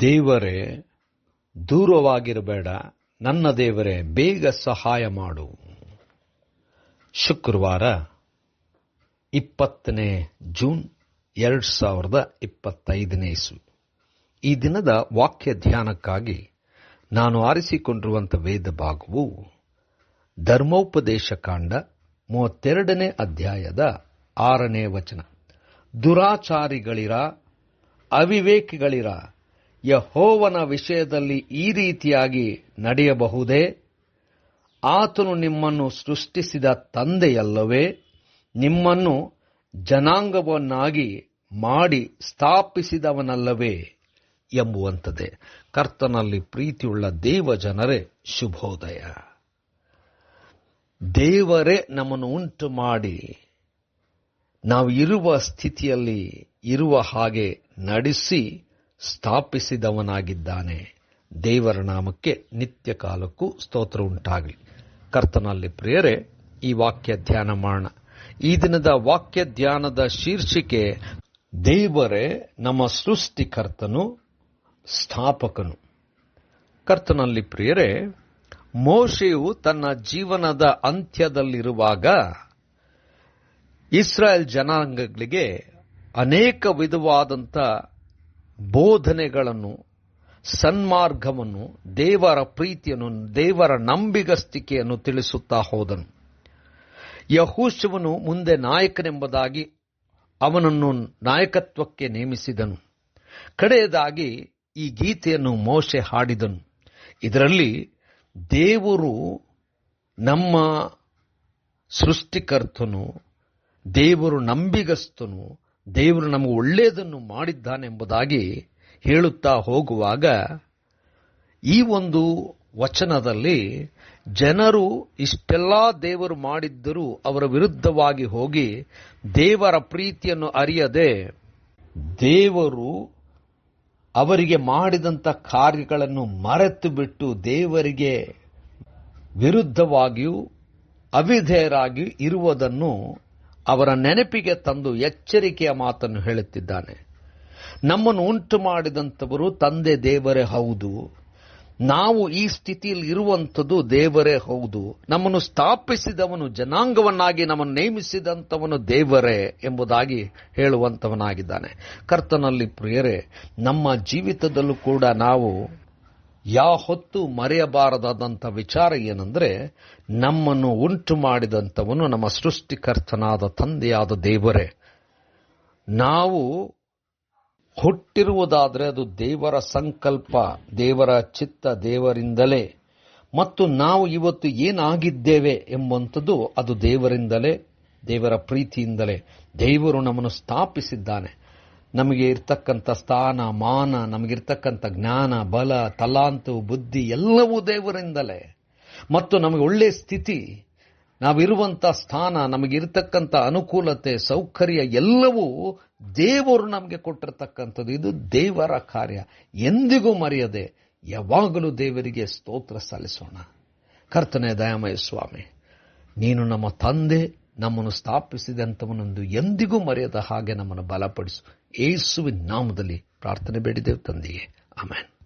ದೇವರೇ, ದೂರವಾಗಿರಬೇಡ. ನನ್ನ ದೇವರೇ, ಬೇಗ ಸಹಾಯ ಮಾಡು. ಶುಕ್ರವಾರ ಇಪ್ಪತ್ತನೇ ಜೂನ್ ಎರಡು ಸಾವಿರದ ಇಪ್ಪತ್ತೈದನೇ ಇಸು. ಈ ದಿನದ ವಾಕ್ಯ ಧ್ಯಾನಕ್ಕಾಗಿ ನಾನು ಆರಿಸಿಕೊಂಡಿರುವಂಥ ವೇದ ಭಾಗವು ಧರ್ಮೋಪದೇಶ ಕಾಂಡ ಮೂವತ್ತೆರಡನೇ ಅಧ್ಯಾಯದ ಆರನೇ ವಚನ. ದುರಾಚಾರಿಗಳಿರ, ಅವಿವೇಕಿಗಳಿರ ಯಹೋವನ ವಿಷಯದಲ್ಲಿ ಈ ರೀತಿಯಾಗಿ ನಡೆಯಬಹುದೇ? ಆತನು ನಿಮ್ಮನ್ನು ಸೃಷ್ಟಿಸಿದ ತಂದೆಯಲ್ಲವೇ? ನಿಮ್ಮನ್ನು ಜನಾಂಗವನ್ನಾಗಿ ಮಾಡಿ ಸ್ಥಾಪಿಸಿದವನಲ್ಲವೇ ಎಂಬುವಂಥದ್ದೇ. ಕರ್ತನಲ್ಲಿ ಪ್ರೀತಿಯುಳ್ಳ ದೇವ ಜನರೇ ಶುಭೋದಯ. ದೇವರೇ ನಮ್ಮನ್ನು ಉಂಟು ಮಾಡಿ ನಾವು ಇರುವ ಸ್ಥಿತಿಯಲ್ಲಿ ಇರುವ ಹಾಗೆ ನಡೆಸಿ ಸ್ಥಾಪಿಸಿದವನಾಗಿದ್ದಾನೆ. ದೇವರ ನಾಮಕ್ಕೆ ನಿತ್ಯ ಕಾಲಕ್ಕೂ ಸ್ತೋತ್ರ ಉಂಟಾಗಲಿ. ಕರ್ತನಲ್ಲಿ ಪ್ರಿಯರೇ, ಈ ವಾಕ್ಯ ಧ್ಯಾನ ಮಾಡೋಣ. ಈ ದಿನದ ವಾಕ್ಯ ಧ್ಯಾನದ ಶೀರ್ಷಿಕೆ, ದೇವರೇ ನಮ್ಮ ಸೃಷ್ಟಿಕರ್ತನು, ಸ್ಥಾಪಕನು. ಕರ್ತನಲ್ಲಿ ಪ್ರಿಯರೇ, ಮೋಶೆಯು ತನ್ನ ಜೀವನದ ಅಂತ್ಯದಲ್ಲಿರುವಾಗ ಇಸ್ರಾಯೇಲ್ ಜನಾಂಗಗಳಿಗೆ ಅನೇಕ ವಿಧವಾದಂಥ ಬೋಧನೆಗಳನ್ನು, ಸನ್ಮಾರ್ಗವನ್ನು, ದೇವರ ಪ್ರೀತಿಯನ್ನು, ದೇವರ ನಂಬಿಗಸ್ತಿಕೆಯನ್ನು ತಿಳಿಸುತ್ತಾ ಹೋದನು. ಯಹೂಶವನು ಮುಂದೆ ನಾಯಕನೆಂಬುದಾಗಿ ಅವನನ್ನು ನಾಯಕತ್ವಕ್ಕೆ ನೇಮಿಸಿದನು. ಕಡೆಯದಾಗಿ ಈ ಗೀತೆಯನ್ನು ಮೋಶೆ ಹಾಡಿದನು. ಇದರಲ್ಲಿ ದೇವರು ನಮ್ಮ ಸೃಷ್ಟಿಕರ್ತನು, ದೇವರು ನಂಬಿಗಸ್ತನು ದೇವರು ನಮಗೆ ಒಳ್ಳೆಯದನ್ನು ಮಾಡಿದ್ದಾನೆಂಬುದಾಗಿ ಹೇಳುತ್ತಾ ಹೋಗುವಾಗ ಈ ಒಂದು ವಚನದಲ್ಲಿ ಜನರು ಇಷ್ಟೆಲ್ಲ ದೇವರು ಮಾಡಿದ್ದರೂ ಅವರ ವಿರುದ್ಧವಾಗಿ ಹೋಗಿ ದೇವರ ಪ್ರೀತಿಯನ್ನು ಅರಿಯದೆ ದೇವರು ಅವರಿಗೆ ಮಾಡಿದಂಥ ಕಾರ್ಯಗಳನ್ನು ಮರೆತು ಬಿಟ್ಟು ದೇವರಿಗೆ ವಿರುದ್ಧವಾಗಿಯೂ ಅವಿಧೇಯರಾಗಿ ಇರುವುದನ್ನು ಅವರ ನೆನಪಿಗೆ ತಂದು ಎಚ್ಚರಿಕೆಯ ಮಾತನ್ನು ಹೇಳುತ್ತಿದ್ದಾನೆ. ನಮ್ಮನ್ನು ಉಂಟು ಮಾಡಿದಂಥವರು ತಂದೆ ದೇವರೇ ಹೌದು. ನಾವು ಈ ಸ್ಥಿತಿಯಲ್ಲಿ ಇರುವಂಥದ್ದು ದೇವರೇ ಹೌದು. ನಮ್ಮನ್ನು ಸ್ಥಾಪಿಸಿದವನು ಜನಾಂಗವನ್ನಾಗಿ, ನಮ್ಮನ್ನು ನೇಮಿಸಿದಂಥವನು ದೇವರೇ ಎಂಬುದಾಗಿ ಹೇಳುವಂಥವನಾಗಿದ್ದಾನೆ. ಕರ್ತನಲ್ಲಿ ಪ್ರಿಯರೇ, ನಮ್ಮ ಜೀವಿತದಲ್ಲೂ ಕೂಡ ನಾವು ಯಾವ ಹೊತ್ತು ಮರೆಯಬಾರದಾದಂಥ ವಿಚಾರ ಏನಂದರೆ ನಮ್ಮನ್ನು ಉಂಟು ಮಾಡಿದಂಥವನು ನಮ್ಮ ಸೃಷ್ಟಿಕರ್ತನಾದ ತಂದೆಯಾದ ದೇವರೇ. ನಾವು ಹುಟ್ಟಿರುವುದಾದರೆ ಅದು ದೇವರ ಸಂಕಲ್ಪ, ದೇವರ ಚಿತ್ತ ದೇವರಿಂದಲೇ. ಮತ್ತು ನಾವು ಇವತ್ತು ಏನಾಗಿದ್ದೇವೆ ಎಂಬಂಥದ್ದು ಅದು ದೇವರಿಂದಲೇ, ದೇವರ ಪ್ರೀತಿಯಿಂದಲೇ. ದೇವರು ನಮ್ಮನ್ನು ಸ್ಥಾಪಿಸಿದ್ದಾನೆ. ನಮಗೆ ಇರ್ತಕ್ಕಂಥ ಸ್ಥಾನ, ಮಾನ, ನಮಗಿರ್ತಕ್ಕಂಥ ಜ್ಞಾನ, ಬಲ, ತಲಾಂತು, ಬುದ್ಧಿ ಎಲ್ಲವೂ ದೇವರಿಂದಲೇ. ಮತ್ತು ನಮಗೆ ಒಳ್ಳೆಯ ಸ್ಥಿತಿ, ನಾವಿರುವಂಥ ಸ್ಥಾನ, ನಮಗಿರ್ತಕ್ಕಂಥ ಅನುಕೂಲತೆ, ಸೌಕರ್ಯ ಎಲ್ಲವೂ ದೇವರು ನಮಗೆ ಕೊಟ್ಟಿರ್ತಕ್ಕಂಥದ್ದು. ಇದು ದೇವರ ಕಾರ್ಯ. ಎಂದಿಗೂ ಮರೆಯದೆ ಯಾವಾಗಲೂ ದೇವರಿಗೆ ಸ್ತೋತ್ರ ಸಲ್ಲಿಸೋಣ. ಕರ್ತನೆ ದಯಾಮಯ ಸ್ವಾಮಿ, ನೀನು ನಮ್ಮ ತಂದೆ ನಮ್ಮನ್ನು ಸ್ಥಾಪಿಸಿದಂಥವನೊಂದು ಎಂದಿಗೂ ಮರೆಯದ ಹಾಗೆ ನಮ್ಮನ್ನು ಬಲಪಡಿಸು. ಏಸುವಿನ ನಾಮದಲ್ಲಿ ಪ್ರಾರ್ಥನೆ ಬೇಡಿದೆವು ತಂದೆಯೇ. ಆಮೇನ್.